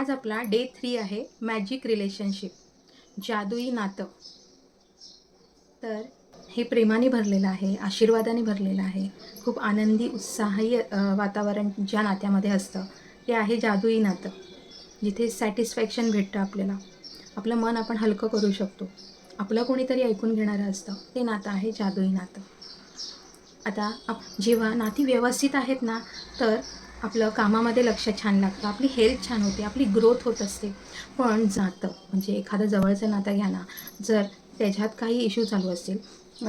आज आपला day three आहे मॅजिक रिलेशनशिप जादुई नातं. तर हे प्रेमाने भरलेलं आहे आशीर्वादाने भरलेलं आहे. खूप आनंदी उत्साही वातावरण ज्या नात्यामध्ये असतं ते आहे जादुई नातं. जिथे सॅटिस्फॅक्शन भेटतं आपल्याला. आपलं मन आपण हलकं करू शकतो. आपलं कोणीतरी ऐकून घेणारं असतं ते नातं आहे जादुई नातं. आता आप जेव्हा नाती व्यवस्थित आहेत ना तर आपलं कामामध्ये लक्ष छान लागतं. आपली हेल्थ छान होते आपली ग्रोथ होत असते. पण जातं. म्हणजे एखादं जवळचं नातं घ्या ना. जर त्याच्यात काही इश्यू चालू असतील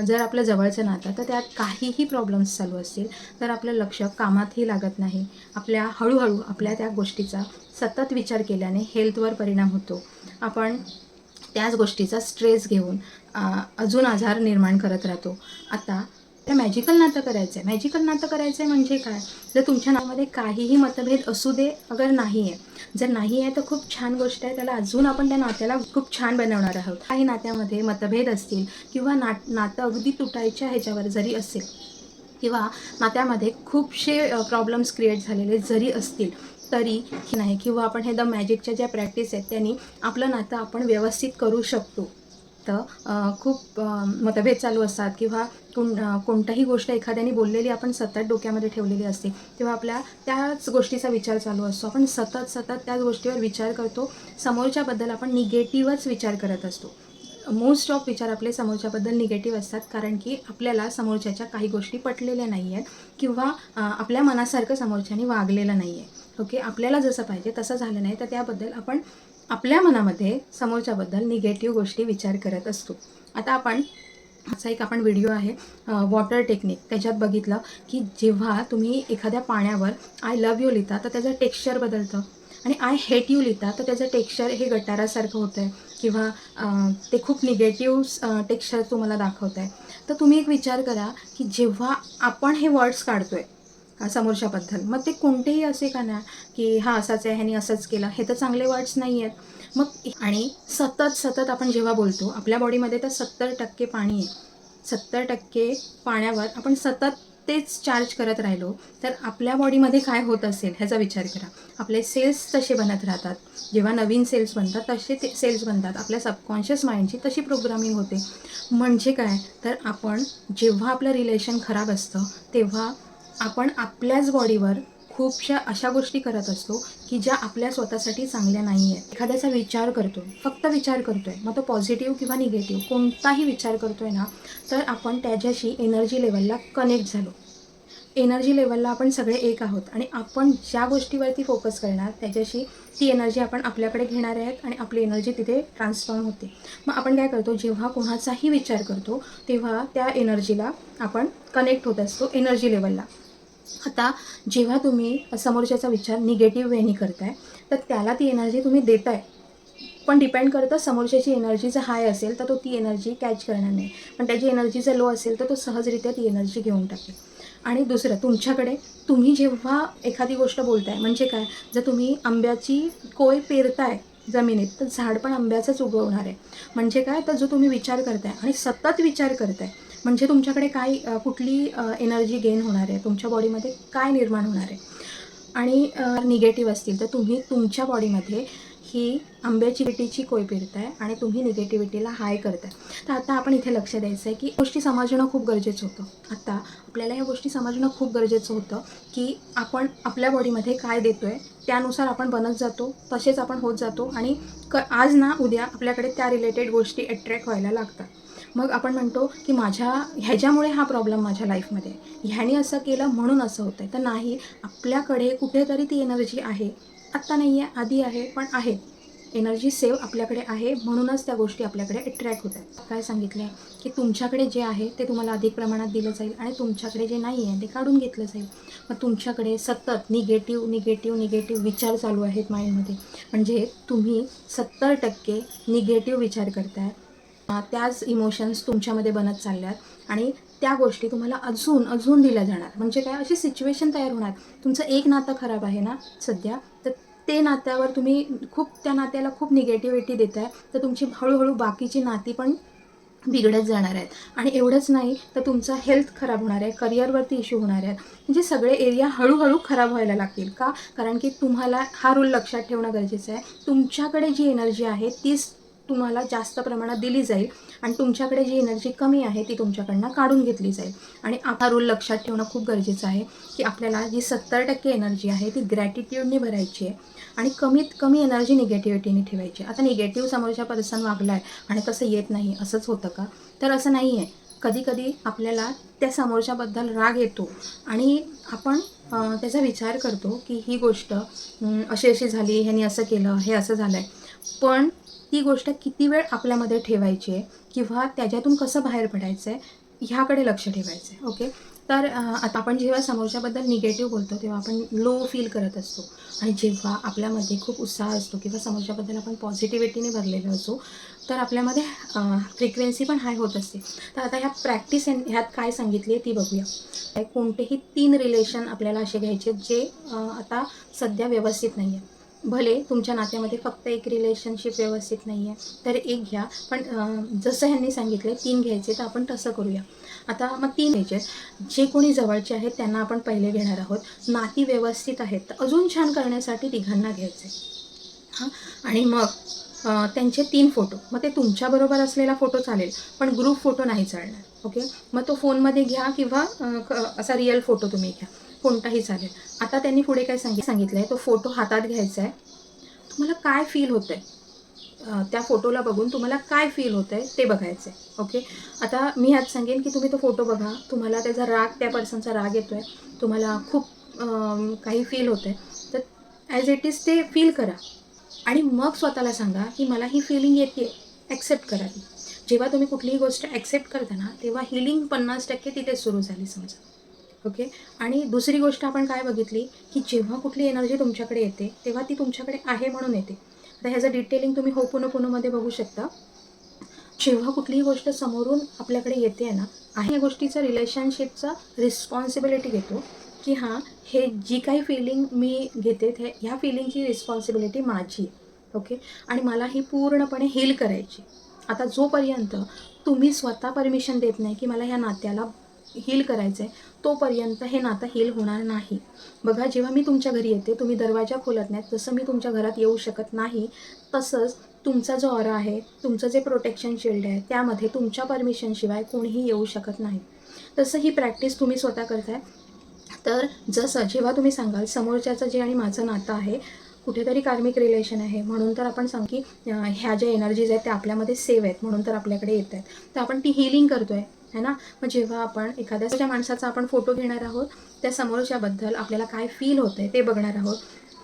जर आपलं जवळचं नातं तर त्यात काहीही प्रॉब्लेम्स चालू असतील तर आपलं लक्ष कामातही लागत नाही. आपल्या हळूहळू आपल्या त्या गोष्टीचा सतत विचार केल्याने हेल्थवर परिणाम होतो. आपण त्याच गोष्टीचा स्ट्रेस घेऊन अजून आजार निर्माण करत राहतो. आता तर मॅजिकल नातं करायचं आहे मॅजिकल नातं करायचं आहे म्हणजे काय? जर तुमच्या नावामध्ये काहीही मतभेद असू दे अगर नाही आहे जर नाही आहे तर खूप छान गोष्ट आहे. त्याला अजून आपण त्या नात्याला खूप छान बनवणार आहोत. काही नात्यामध्ये मतभेद असतील किंवा नाट नातं अगदी तुटायच्या ह्याच्यावर जरी असेल किंवा नात्यामध्ये खूपसे प्रॉब्लेम्स क्रिएट झालेले जरी असतील तरी की नाही किंवा आपण हे द मॅजिकच्या ज्या प्रॅक्टिस आहेत त्यांनी आपलं नातं आपण व्यवस्थित करू शकतो. तर खूप मतभेद चालू असतात किंवा कोण कोणत्याही कोणताही गोष्ट एखाद्याने बोललेली आपण सतत डोक्यामध्ये ठेवलेली असते तेव्हा आपल्या त्याच गोष्टीचा विचार चालू असतो. आपण सतत सतत त्याच गोष्टीवर विचार करतो. समोरच्याबद्दल आपण निगेटिव्हच विचार करत असतो. मोस्ट ऑफ विचार आपले समोरच्याबद्दल निगेटिव्ह असतात कारण की आपल्याला समोरच्याच्या काही गोष्टी पटलेल्या नाही आहेत किंवा आपल्या मनासारखं समोरच्याने वागलेलं नाही आहे ओके? आपल्याला जसं पाहिजे तसं झालं नाही तर त्याबद्दल आपण आपल्या मनामध्ये समोरच्याबद्दल निगेटिव्ह गोष्टी विचार करत असतो. आता आपण असा एक आपण व्हिडिओ आहे वॉटर टेक्निक त्याच्यात बघितलं की जेव्हा तुम्ही एखाद्या पाण्यावर आय लव्ह यू लिहिता तर त्याचं टेक्स्चर बदलतं. आणि आय हेट यू लिहिता तर त्याचं टेक्स्चर हे गटारासारखं होतं आहे किंवा ते खूप निगेटिव्ह टेक्स्चर तुम्हाला दाखवत आहे तर तुम्ही एक विचार करा की जेव्हा आपण हे वर्ड्स काढतो आहे समोरच्याबद्दल. मग ते कोणतेही असे का ना की हा असाच आहे ह्यानी असंच केलं हे तर चांगले वर्ड्स नाही आहेत मग आणि सतत सतत आपण जेव्हा बोलतो आपल्या बॉडीमध्ये तर सत्तर टक्के पाणी आहे. सत्तर टक्के पाण्यावर आपण सतत तेच चार्ज करत राहिलो तर आपल्या बॉडीमध्ये काय होत असेल ह्याचा विचार करा. आपले सेल्स तसे बनत राहतात. जेव्हा नवीन सेल्स बनतात तसे ते सेल्स बनतात. आपल्या सबकॉन्शियस माइंडची तशी प्रोग्रामिंग होते. म्हणजे काय? तर आपण जेव्हा आपलं रिलेशन खराब असतं तेव्हा आपण आपल्याच बॉडीवर खूपशा अशा गोष्टी करत असतो की ज्या आपल्या स्वतःसाठी चांगल्या नाही आहेत एखाद्याचा विचार करतो फक्त विचार करतोय मग तो पॉझिटिव्ह किंवा निगेटिव्ह कोणताही विचार करतोय ना तर आपण त्याच्याशी एनर्जी लेवलला कनेक्ट झालो. एनर्जी लेवलला आपण सगळे एक आहोत आणि आपण ज्या गोष्टीवरती फोकस करणार त्याच्याशी ती एनर्जी आपण आपल्याकडे घेणार आहेत आणि आपली एनर्जी तिथे ट्रान्सफॉर्म होते. मग आपण काय करतो जेव्हा कोणाचाही विचार करतो तेव्हा त्या एनर्जीला आपण कनेक्ट होत असतो एनर्जी लेवलला आता जेव्हा तुम्ही समोरच्याचा विचार निगेटिव्ह वेनी करताय तर त्याला ती एनर्जी तुम्ही देताय. पण डिपेंड करतं समोरच्याची एनर्जी जर हाय असेल तर तो ती एनर्जी कॅच करणार नाही. पण त्याची एनर्जी जर लो असेल तर तो सहजरित्या ती एनर्जी घेऊन टाकेल. आणि दुसरं तुमच्याकडे तुम्ही जेव्हा एखादी गोष्ट बोलताय म्हणजे काय? जर तुम्ही आंब्याची कोय पेरताय जमिनीत तर झाड पण आंब्याचंच उगवणार आहे. म्हणजे काय? तर जो तुम्ही विचार करताय आणि सतत विचार करताय म्हणजे तुमच्याकडे काय कुठली एनर्जी गेन होणार आहे? तुमच्या बॉडीमध्ये काय निर्माण होणार आहे? आणि निगेटिव्ह असतील तर तुम्ही तुमच्या बॉडीमध्ये ही आंब्याची विटीची कोय पेरताय आणि तुम्ही निगेटिव्हिटीला हाय करताय. तर आता आपण इथे लक्ष द्यायचं आहे की गोष्टी समजणं खूप गरजेचं होतं. आता आपल्याला ह्या गोष्टी समजणं खूप गरजेचं होतं की आपण आपल्या बॉडीमध्ये काय देतो आहे त्यानुसार आपण बनत जातो तसेच आपण होत जातो आणि क आज ना उद्या आपल्याकडे त्या रिलेटेड गोष्टी अट्रॅक्ट व्हायला लागतात. मग आपण म्हणतो की माझ्या ह्याच्यामुळे हा प्रॉब्लेम माझ्या लाईफमध्ये ह्याने असं केलं म्हणून असं होतं आहे तर नाही आपल्याकडे कुठेतरी ती एनर्जी आहे. आत्ता नाही आहे आधी आहे पण आहे. एनर्जी सेव आपल्याकडे आहे म्हणूनच त्या गोष्टी आपल्याकडे अट्रॅक्ट होत आहेत काय सांगितलं आहे की तुमच्याकडे जे आहे ते तुम्हाला अधिक प्रमाणात दिलं जाईल आणि तुमच्याकडे जे नाही आहे ते काढून घेतलं जाईल. मग तुमच्याकडे सतत निगेटिव्ह निगेटिव्ह निगेटिव्ह विचार चालू आहेत माइंडमध्ये म्हणजे तुम्ही सत्तर टक्के निगेटिव्ह विचार करताय. त्याच इमोशन्स तुमच्यामध्ये बनत चालल्यात आणि त्या गोष्टी तुम्हाला अजून अजून दिल्या जाणार. म्हणजे काय? अशी सिच्युएशन तयार होणार. तुमचं एक नातं खराब आहे ना सध्या तर ते नात्यावर तुम्ही खूप त्या नात्याला खूप निगेटिव्हिटी देताय तर तुमची हळूहळू बाकीची नाती पण बिघडत जाणार आहेत. आणि एवढंच नाही तर तुमचा हेल्थ खराब होणार आहे करिअरवरती इश्यू होणार आहेत. म्हणजे सगळे एरिया हळूहळू खराब व्हायला लागतील का? कारण की तुम्हाला हा रूल लक्षात ठेवणं गरजेचं आहे. तुमच्याकडे जी एनर्जी आहे तीच तुम्हाला जास्त प्रमाणात दिली जाईल आणि तुमच्याकडे जी एनर्जी कमी आहे ती तुमच्याकडनं काढून घेतली जाईल. आणि हा रूल लक्षात ठेवणं खूप गरजेचं आहे की आपल्याला जी सत्तर टक्के एनर्जी आहे ती ग्रॅटिट्यूडने भरायची आहे. आणि कमीत कमी एनर्जी निगेटिव्हिटीने ठेवायची आता निगेटिव्ह समोरच्या पर्सन वागला आहे आणि तसं येत नाही असंच होतं का? तर असं नाही आहे. कधीकधी आपल्याला त्या समोरच्याबद्दल राग येतो आणि आपण त्याचा विचार करतो की ही गोष्ट अशी अशी झाली ह्यानी असं केलं हे असं झालं आहे पण ती गोष्ट किती वेळ आपल्यामध्ये ठेवायची आहे किंवा त्याच्यातून कसं बाहेर पडायचं आहे ह्याकडे लक्ष ठेवायचं आहे ओके तर आता आपण जेव्हा समोरच्याबद्दल निगेटिव्ह बोलतो तेव्हा आपण लो फील करत असतो. आणि जेव्हा आपल्यामध्ये खूप उत्साह असतो किंवा समोरच्याबद्दल आपण पॉझिटिव्हिटीने भरलेलो असतो तर आपल्यामध्ये फ्रिक्वेन्सी पण हाय होत असते. तर आता ह्या प्रॅक्टिस ह्यात काय सांगितली आहे ती बघूया. कोणतेही तीन रिलेशन आपल्याला असे घ्यायचे जे आता सध्या व्यवस्थित नाही आहे भले तुमच्या नात्यामध्ये फक्त एक रिलेशनशिप व्यवस्थित नाही आहे तर एक घ्या. पण जसं ह्यांनी सांगितलं तीन घ्यायचे तर आपण तसं करूया. आता मग तीन घ्यायचे जे कोणी जवळचे आहेत त्यांना आपण पहिले घेणार आहोत. नाती व्यवस्थित आहेत. तर अजून छान करण्यासाठी तिघांना घ्यायचे. हां? आणि मग त्यांचे तीन फोटो. मग ते तुमच्याबरोबर असलेला फोटो चालेल पण ग्रुप फोटो नाही चालणार. ओके? मग तो फोनमध्ये घ्या किंवा असा रिअल फोटो तुम्ही घ्या. कोणताही चालेल. आता त्यांनी पुढे काय सांगित सांगितलं आहे तो फोटो हातात घ्यायचा आहे तुम्हाला काय फील होतं आहे त्या फोटोला बघून तुम्हाला काय फील होतं आहे ते बघायचं आहे ओके आता मी ह्यात सांगेन की तुम्ही तो फोटो बघा. तुम्हाला त्याचा राग त्या पर्सनचा राग येतो आहे तुम्हाला खूप काही फील होतं आहे तर ॲज इट इज ते फील करा. आणि मग स्वतःला सांगा की मला ही फिलिंग येते ॲक्सेप्ट करावी जेव्हा तुम्ही कुठलीही गोष्ट ॲक्सेप्ट करता ना तेव्हा हिलिंग पन्नास टक्के तिथे सुरू झाली समजा. ओके आणि दुसरी गोष्ट आपण काय बघितली की जेव्हा कुठली एनर्जी तुमच्याकडे येते तेव्हा ती तुमच्याकडे आहे म्हणून येते. आता ह्याचं डिटेलिंग तुम्ही हो पुनो पुनोमध्ये बघू शकता. जेव्हा कुठलीही गोष्ट समोरून आपल्याकडे येते आहे ना आहे या गोष्टीचं रिलेशनशिपचा रिस्पॉन्सिबिलिटी घेतो की हां हे जी काही फिलिंग मी घेते ते ह्या फिलिंगची रिस्पॉन्सिबिलिटी माझी आहे. ओके आणि मला ही पूर्णपणे हील करायची आता जोपर्यंत तुम्ही स्वतः परमिशन देत नाही की मला ह्या नात्याला हील करायचं आहे तोपर्यंत हे नातं हील होणार नाही. बघा जेव्हा मी तुमच्या घरी येते तुम्ही दरवाजा खोलत नाहीत जसं मी तुमच्या घरात येऊ शकत नाही तसंच तुमचा जो ऑरा आहे तुमचं जे प्रोटेक्शन शिल्ड आहे त्यामध्ये तुमच्या परमिशनशिवाय कोणीही येऊ शकत नाही. तसं ही प्रॅक्टिस तुम्ही स्वतः करताय. तर जसं जेव्हा तुम्ही सांगाल समोरच्याचं जे आणि माझं नातं आहे कुठेतरी कार्मिक रिलेशन आहे म्हणून तर आपण सांग की ह्या ज्या एनर्जीज आहेत त्या आपल्यामध्ये सेव्ह आहेत म्हणून तर आपल्याकडे येत आहेत तर आपण ती हिलिंग करतो आहे है ना? मग जेव्हा आपण एखाद्या ज्या माणसाचा आपण फोटो घेणार आहोत त्या समोरच्याबद्दल आपल्याला काय फील होतं आहे ते बघणार आहोत.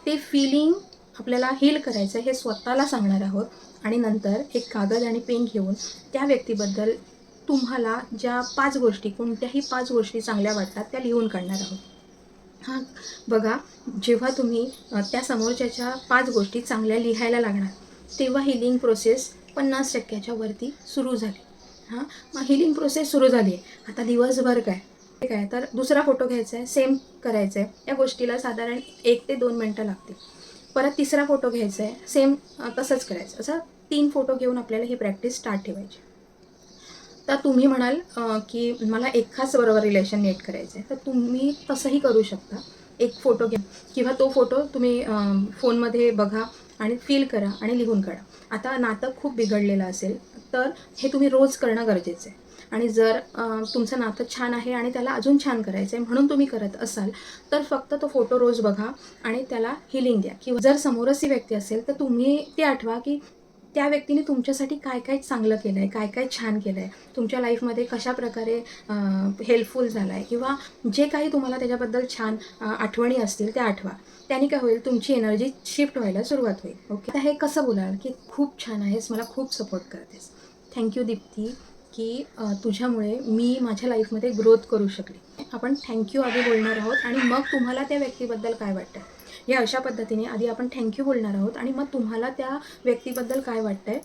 ते फिलिंग आपल्याला हील करायचं हे स्वतःला सांगणार आहोत. आणि नंतर एक कागद आणि पेन घेऊन त्या व्यक्तीबद्दल तुम्हाला ज्या पाच गोष्टी कोणत्याही पाच गोष्टी चांगल्या वाटतात त्या लिहून काढणार आहोत. हां बघा जेव्हा तुम्ही त्या समोरच्याच्या पाच गोष्टी चांगल्या लिहायला लागणार तेव्हा हिलिंग प्रोसेस पन्नास टक्क्याच्या वरती सुरू झाली. हां? मग हिलिंग प्रोसेस सुरू झाली. आहे आता दिवसभर काय? ठीक आहे तर दुसरा फोटो घ्यायचा आहे सेम करायचा आहे या गोष्टीला साधारण एक ते दोन मिनटं लागतील. परत तिसरा फोटो घ्यायचा आहे सेम तसंच करायचं. असं तीन फोटो घेऊन आपल्याला ही प्रॅक्टिस स्टार्ट ठेवायची. तर तुम्ही म्हणाल की मला एकाच बरोबर रिलेशन नेट करायचं आहे तर तुम्ही तसंही करू शकता. एक फोटो घ्या. किंवा तो फोटो तुम्ही फोनमध्ये बघा. आणि फील करा आणि लिहून काढा. आता नातं खूप बिघडलेलं असेल तर हे तुम्ही रोज करणं गरजेचं आहे. आणि जर तुमचं नातं छान आहे आणि त्याला अजून छान करायचं आहे म्हणून तुम्ही करत असाल तर फक्त तो फोटो रोज बघा आणि त्याला हिलिंग द्या. किंवा जर समोरच ती व्यक्ती असेल तर तुम्ही ते आठवा की त्या व्यक्तीने तुमच्यासाठी काय काय चांगलं केलं आहे काय काय छान केलं आहे तुमच्या लाईफमध्ये कशा प्रकारे हेल्पफुल झाला आहे किंवा जे काही तुम्हाला त्याच्याबद्दल छान आठवणी असतील त्या आठवा. त्याने काय होईल? तुमची एनर्जी शिफ्ट व्हायला सुरुवात होईल. ओके तर हे कसं बोलाल? की खूप छान आहेस मला खूप सपोर्ट करतेस. थँक्यू दीप्ती की तुझ्यामुळे मी माझ्या लाईफमध्ये ग्रोथ करू शकले. आपण थँक्यू आधी बोलणार आहोत आणि मग तुम्हाला त्या व्यक्तीबद्दल काय वाटतं? या अशा पद्धतीने आधी आपण थँक्यू बोलणार आहोत आणि मग तुम्हाला त्या व्यक्तीबद्दल काय वाटतंय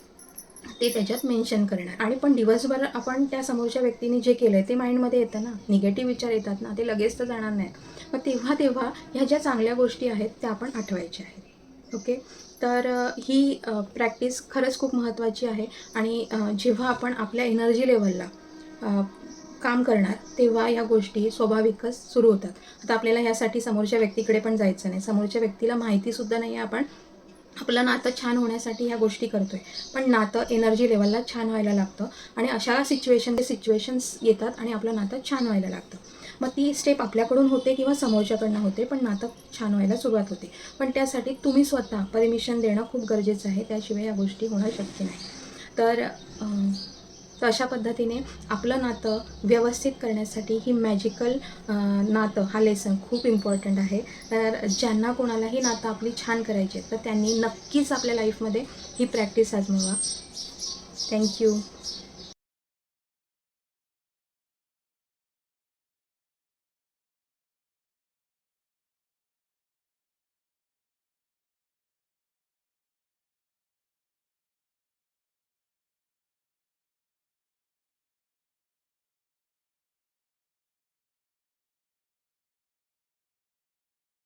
ते त्याच्यात मेन्शन करणार. आणि पण दिवसभर आपण त्या समोरच्या व्यक्तीने जे केलं आहे ते माइंडमध्ये येतं ना. निगेटिव्ह विचार येतात ना ते लगेच तर जाणार नाहीत. मग तेव्हा तेव्हा ह्या ज्या चांगल्या गोष्टी आहेत त्या आपण आठवायच्या आहेत. ओके तर ही प्रॅक्टिस खरंच खूप महत्त्वाची आहे. आणि जेव्हा आपण आपल्या एनर्जी लेवलला काम करणार तेव्हा या गोष्टी स्वाभाविकच सुरू होतात. आता आपल्याला ह्यासाठी समोरच्या व्यक्तीकडे पण जायचं नाही. समोरच्या व्यक्तीला माहितीसुद्धा नाही आहे आपण. आपलं नातं छान होण्यासाठी ह्या गोष्टी करतोय. पण नातं एनर्जी लेवलला छान व्हायला लागतं आणि अशा सिच्युएशन ते सिच्युएशन्स येतात आणि आपलं नातं छान व्हायला लागतं. मग ती स्टेप आपल्याकडून होते किंवा समोरच्याकडनं होते पण नातं छान व्हायला सुरुवात होते. पण त्यासाठी तुम्ही स्वतः परमिशन देणं खूप गरजेचं आहे. त्याशिवाय या गोष्टी होणं शक्य नाही. तर तर अशा पद्धतीने आपलं नातं व्यवस्थित करण्यासाठी ही मॅजिकल नातं हा लेसन खूप इम्पॉर्टंट आहे. तर ज्यांना कोणालाही नातं आपली छान करायची आहेत तर त्यांनी नक्कीच आपल्या लाईफमध्ये ही प्रॅक्टिस आजमावा थँक्यू